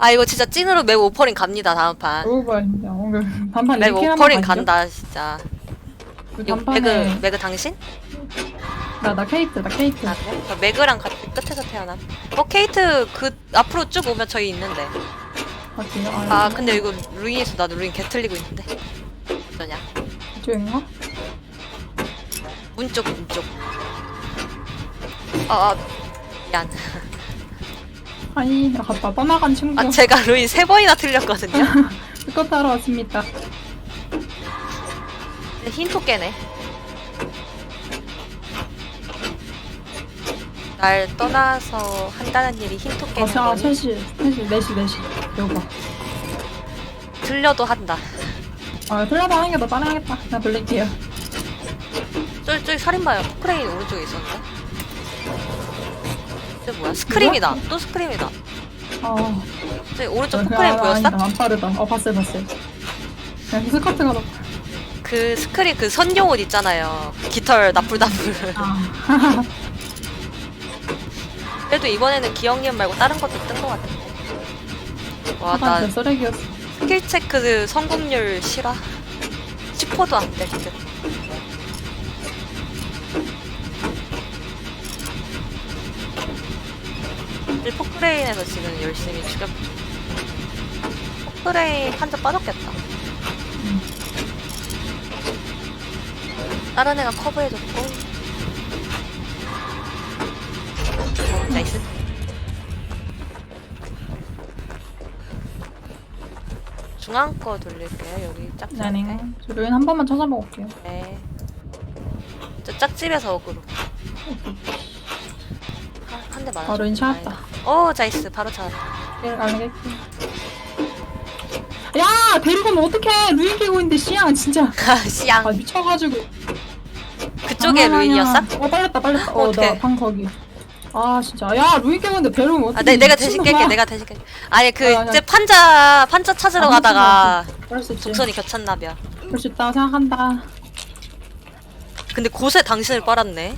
아 이거 진짜 찐으로 매우 오퍼링 갑니다 다음 판. 오버 진짜 오늘 단판 매우 이렇게 오퍼링 하면 간다 진짜. 그 이거 단판에 매그 매그 당신? 나 나 케이트 나 케이트 아 그래? 저 매그랑 끝에서 태어남. 어 케이트 그 앞으로 쭉 오면 저희 있는데. 같이요 아 근데 이거 루인에서 나도 루인 개 틀리고 있는데. 어쩌냐? 이쪽인가? 문 쪽, 문 쪽. 아, 아 미안. 아니 아까 떠나간 친구 아 제가 루인 세 번이나 틀렸거든요. 그거 타러 왔습니다 근데 흰토 깨네. 날 떠나서 한다는 일이 흰토 어, 깨는 자, 거니? 3시, 3시, 4시, 4시. 여봐. 틀려도 한다. 아, 틀려도 하는 게 더 빠르겠다. 그냥 돌릴게요. 저기 저기 살인마요. 포크레인 오른쪽에 있었는데. 저 뭐야? 스크림이다. 또 스크림이다. 어. 저기 오른쪽 아, 포크레인 아, 보였어? 안 빠르다. 어, 봤어요, 봤어요. 그냥 스커트가 더. 그 스크림 그 선용 옷 있잖아요. 깃털 나풀나풀. 아. 그래도 이번에는 기억님 말고 다른 것도 뜬 것 같은데. 와, 나제 쓰레기였어. 스킬 체크 성공률 실화? 10%도 안 이 포크레인에서 지금 열심히 죽여. 포크레인 한점 빠졌겠다. 다른 애가 커버해줬고. 나이스. 중앙 거 돌릴게요. 여기 짝집. 네네. 앞에. 저 루인 한 번만 찾아보고 올게요. 네. 저 짝집에서 어그로. 한대 맞았어. 아, 루인 찾았다. 오, 자이스. 바로 찾았다. 예, 알겠어. 야! 데리고 오면 어떡해! 루인 끼고 있는데, 씨양, 진짜. 시양. 아, 미쳐가지고. 그쪽에 장난 아니야. 루인이었어? 어, 빨렸다, 빨렸다. 어, 어떡해. 나방 거기. 아, 진짜. 야, 루인 끼고 있는데 데리고 오면 아, 어떡해. 내, 내가 대신. 깰게. 내가 대신 깰게. 아니, 그, 아, 아. 이제 판자, 판자 찾으러 아, 가다가 그럴 수 있지. 동선이 겹쳤나벼. 그럴 수 있다고 생각한다. 근데 곳에 당신을 빨았네.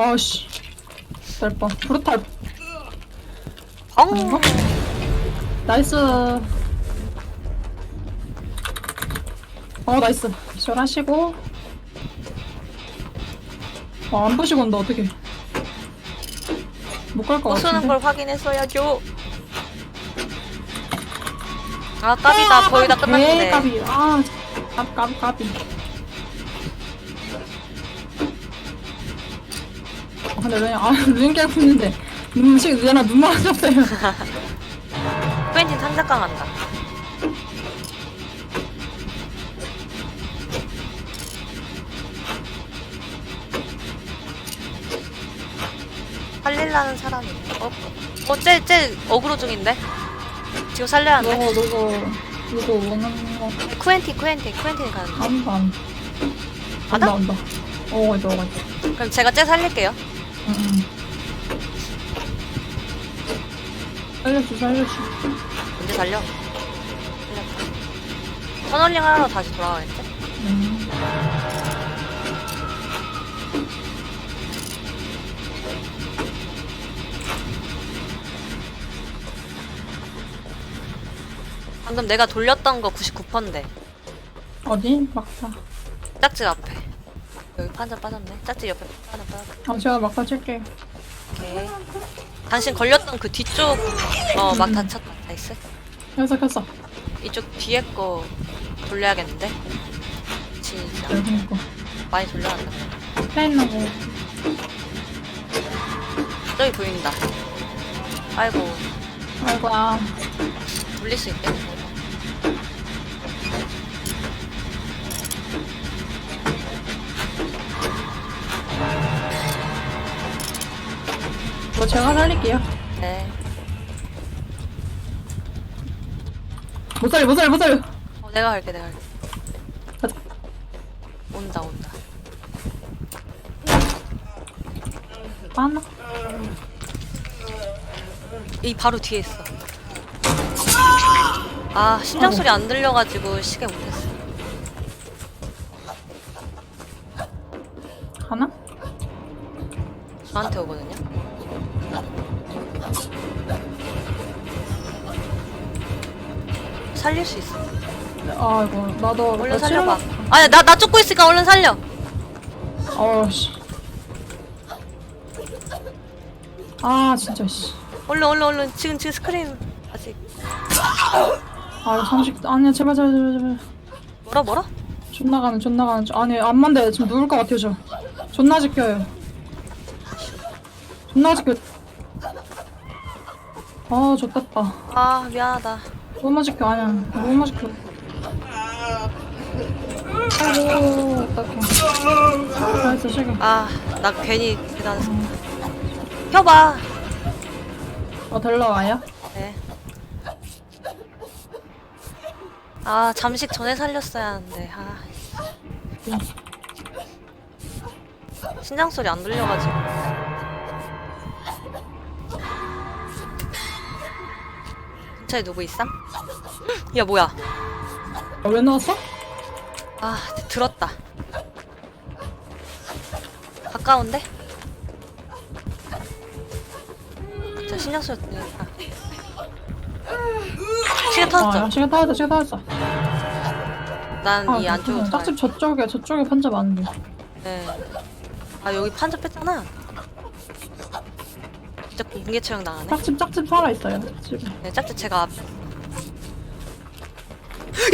아씨. 될 뻔. 브루탈. 엉! 나이스. 어, 나이스. 절하시고. 어, 안 보시고 온다, 어떡해. 못갈 것 부수는 같은데. 걸 확인했어야죠. 아, 깝이다. 거의 다 에이, 끝났네. 까비. 아, 깝, 깝, 까비. 근데 왜, 아, 눈 깨고 있는데. 눈, 지금 얘나 눈 맞았어요. 쿠엔틴 상작강 한다. 살릴라는 사람이 어? 어? 쟤, 쟤 어그로 중인데? 지금 살려야? 너, 너거, 이거 원하는 거. 쿠엔틴 쿠엔틴 쿠엔틴이 가는 거안 봐, 안 봐. 온다, 온다. 어, 이거. 그럼 제가 쟤 살릴게요 살려줘, 살려줘. 언제 살려? 살렸다 터널링 하러 다시 돌아가겠지? 음. 방금 내가 돌렸던 거 99%인데 어디? 막사. 짝집 앞에 여기 판자 빠졌네. 짝집 옆에 하나 빠졌다 아, 제가 막사 칠게요. 오케이. 당신 걸렸던 그 뒤쪽 어 막 다쳤다. 나이스. 켰어, 켰어. 이쪽 뒤에 거 돌려야겠는데? 진짜. 여기 있고. 많이 있는 거. 저기 보인다. 아이고. 아이고, 아. 돌릴 수 있겠네 제가 살릴게요. 네 못 살려, 못 살려, 못 살려. 어, 내가 할게 내가 할게 가자. 온다 온다 하나. 이 바로 뒤에 있어 아 심장 소리 안 들려가지고 시계 못했어 하나? 저한테 오거든요 살릴 수 있어. 아 이거 나도 얼른 나 살려봐. 아니 나나 쫓고 있으니까 얼른 살려. 어씨. 아 진짜 씨. 얼른 얼른 얼른 지금 지금 스크린 아직 아 이거 상식 아니야 제발 제발 제발 제발. 뭐라 뭐라? 존나 가는 존나 가는 저- 아니 안만 돼 지금 누울 것 같아요 저. 존나 지켜요. 존나 지켜. 아 좋겠다. 아 미안하다. 너무 지켜 아니야 너무 지켜. 아이고 어떡해. 잘했어 지금. 아 나 괜히 대단했어. 펴봐. 어 들러와요? 네. 아 잠식 전에 살렸어야 하는데 아 신장 소리 안 들려가지고 근처에 누구 있삼? 야 뭐야 아, 왜 나왔어? 아 들었다 가까운데? 자 신장 소리 들리니까 시계 아, 터졌죠? 야, 시간 타왔다, 시간 타왔어. 난 아, 이 안쪽으로 그렇구나. 들어가 짝집 저쪽에, 저쪽에 판자 많은데. 네. 아 여기 판자 뺐잖아. 진짜 공개 처형 당하네. 짝집, 짝집 살아있어요, 집에. 네, 짝지 제가 앞.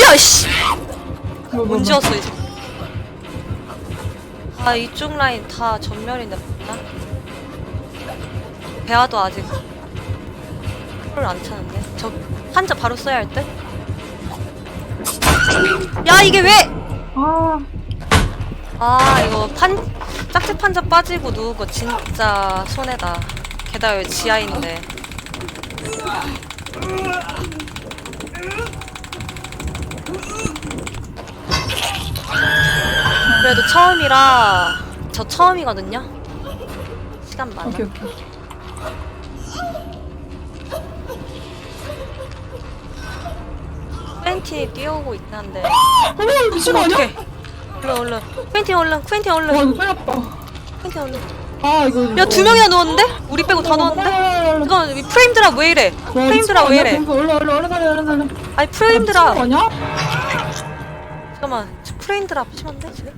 야 씨. 뭐, 뭐, 언제 뭐. 왔어 이제? 아 이쪽 라인 다 전멸인데 맞나? 배아도 아직 풀을 안 차는데. 저 판자 바로 써야 할 듯? 야 이게 왜? 아, 아 이거 판 짝지 판자 빠지고 누운 거 진짜 손해다. 게다가 여기 지하인데. 그래도 처음이라 저 처음이거든요. 시간 많아. 오케이, 오케이. 팬티 뛰어오고 있긴 한데. 어머, 미친 거 아니야? 어떡해. 얼른 얼른. 팬티 얼른. 와, 얼른. 이거 큰일 났다. 팬티 얼른. 아, 이거. 야 두 명이나 누웠는데? 우리 빼고 다 누웠는데? 누웠는데? 잠깐만 이 프레임 드랍 왜 이래? 프레임 드랍 왜 이래? 얼른, 얼른, 얼른 얼른 살려. 아니 프레임 드랍 거 아니야? 잠깐만 저 프레임 드랍 심한데 지금?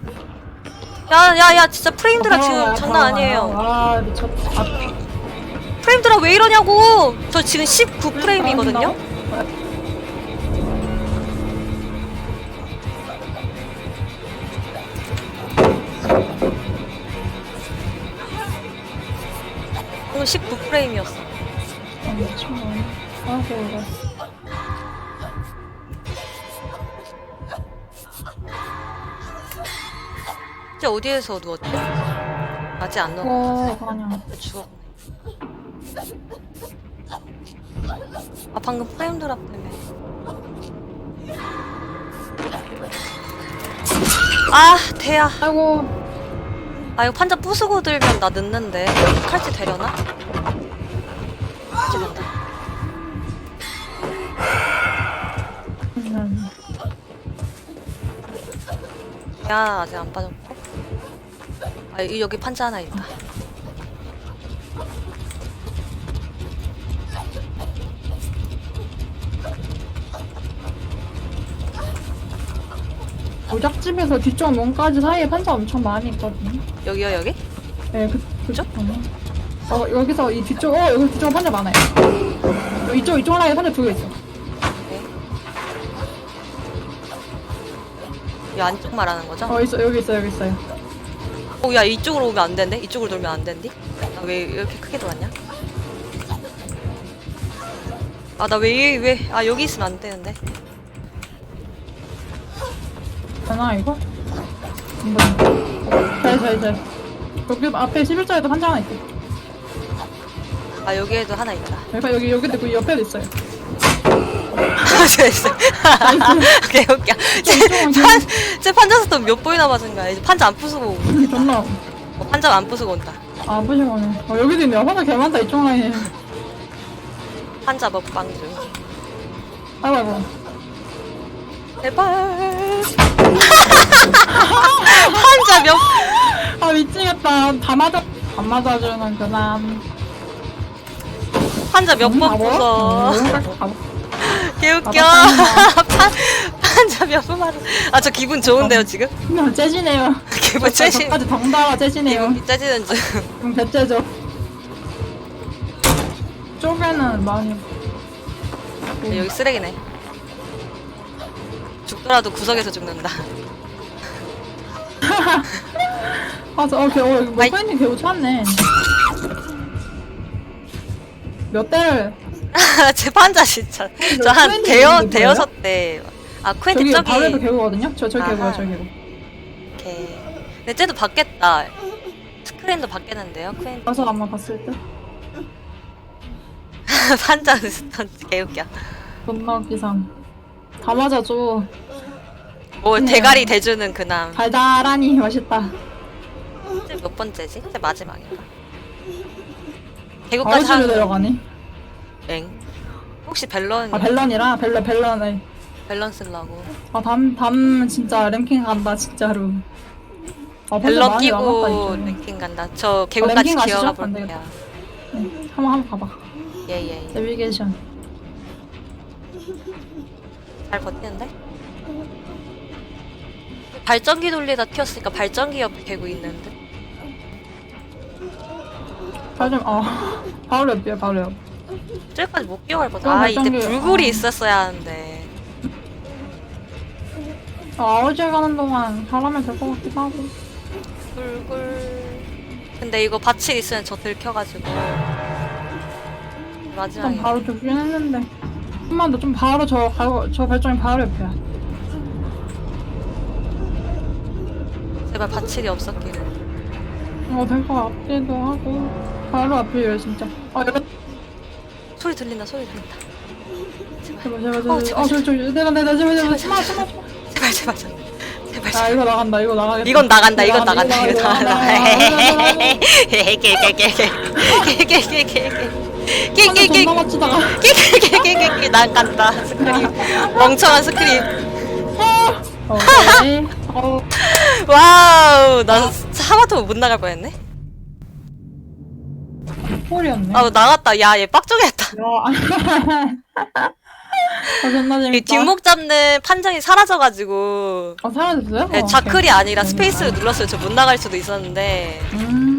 야야야 진짜 프레임 드랍 지금 아, 장난 아, 아니에요 아, 미쳤다. 아, 프레임 드랍 왜 이러냐고 저 지금 19 프레임이거든요? 이거 19 프레임이었어 아, 아니야? 아, 그 진짜 어디에서 누웠지? 아직 안 누웠 어, 그냥. 죽었네 아 방금 프레임 드랍 때문에 아 대야 아이고. 아 이거 판자 부수고 들면 나 늦는데 칼치 되려나? 칼치 된다 음, 야 아직 안 빠졌고 아 이- 여기 판자 하나 있다 오작집에서 뒤쪽 문까지 사이에 판자 엄청 많이 있거든요. 여기요 여기? 네, 그, 그죠? 어, 여기서 이 뒤쪽, 어, 여기 뒤쪽 판자 많아요. 이쪽, 이쪽 라인에 판자 두 개 있어. 네. 이 안쪽 말하는 거죠? 어, 있어, 여기 있어, 여기 있어요. 어, 야 이쪽으로 오면 안 된대? 이쪽으로 돌면 안 된디? 나왜 이렇게 크게 돌았냐? 아 나 왜 왜 아 여기 있으면 안 되는데? 되나, 이거? 이거. 잘, 잘, 잘. 여기 앞에 11자에도 판자 하나 있어. 아 여기에도 하나 있다. 여기, 여기, 여기도 있고, 옆에도 있어요. 됐어. 오케이 오케이. 쟤 판자스도 몇 번이나 맞은 거야? 이제 판자 안 부수고 존나. 어, 판자 안 부수고 온다. 아, 보시면은. 어, 여기도 있네요. 판자 개 많다, 이쪽 라인에. 판자 먹방 중. 아이고. 제발. 판자 몇? 아, 미치겠다. 다 맞아, 안 맞아주는 그 남. 판자 몇번 음, 부숴. 개웃겨. 아, 판, 판자 몇번 맞아. 아, 저 기분 좋은데요, 지금? 그냥 째지네요. 기분 째심. 저까지 덩달아 째지네요. 기분 짜지는 중. 좀 개째죠. 쪽에는 많이. 네, 여기 쓰레기네. 죽더라도 구석에서 죽는다. 맞아, 어, 개, 어, 있는 개우 찾네. 몇 대를, 제 판자 진짜. 저 한 쿠엔틴 대여, 있는 게 대여섯 대. 아, 쿠엔틴 저기 저기. 바로 에도 개우거든요? 저, 저 개우야, 아하. 저 개우. 오케이. 근데 쟤도 바뀌었다. 스크린도 바뀌었는데요, 쿠엔틴. 가서 아마 봤을 때. 판자 스턴트 개웃겨. 존나 웃기상. 다 맞아줘. 뭐 네. 대가리 대주는 그남. 달달하니 맛있다. 이제 몇 번째지? 이제 마지막인가? 개국까지 바우지로 한 내려가니? 엥. 혹시 밸런 아, 벨런이라? 벨런, 벨런에. 밸런스 쓰려고 아, 담, 담, 진짜 랭킹 간다, 진짜로. 아, 벌써 밸런 많이 남았다, 끼고. 랭킹 간다. 저 개국까지 랭킹 가시죠? 기어가 안 볼게요. 되겠다. 응, 한번, 한번 가봐. 예예. 예. 내비게이션. 잘 버티는데? 발전기 돌리다 튀었으니까 발전기 옆에 개고 있는데. 발 좀, 아, 바로 옆이야, 바로 옆. 저기까지 못 기어갈 거죠. 그럼 아 이때 발전기- 불굴이 아. 있었어야 하는데. 아, 아우지에 가는 동안 잘하면 될 것 같기도 하고. 불굴. 근데 이거 밭이 있으면 저 들켜가지고. 마지막에. 일단 바로 죽긴 했는데. 좀만 더 좀 바로 저, 가- 저 발전이 바로 옆이야. 제발 밭일이 없었기를. 어, 될것 같기도 하고. 바로 앞이에요, 진짜. 아, 여기, 소리 들린다, 소리 들린다. 제발, 제발, 제발. 어, 어, 제발, 저, 저, 내가, 내가, 제발, 제발. 제발. 제발, 제발, 제발. 제발, 아, 제발. 이거 나간다, 이거 나가겠다. 이건 나간다, 이건 나간다, 이거 나간다. 깨깨깨깨깨. 존나 맞추다가. 깨깨깨깨깨깨 난 간다 스크림 멍청한 스크림 오케이. 어, 와우 나 하마터 못 나갈 뻔했네 폴이었네. 아 나갔다 야 얘 빡종했다 야. 아, 존나 이 재밌다. 뒷목 잡는 판정이 사라져가지고 어, 사라졌어요? 네, 어, 자클이. 아니라 스페이스를 눌렀어요 저 못 나갈 수도 있었는데 음.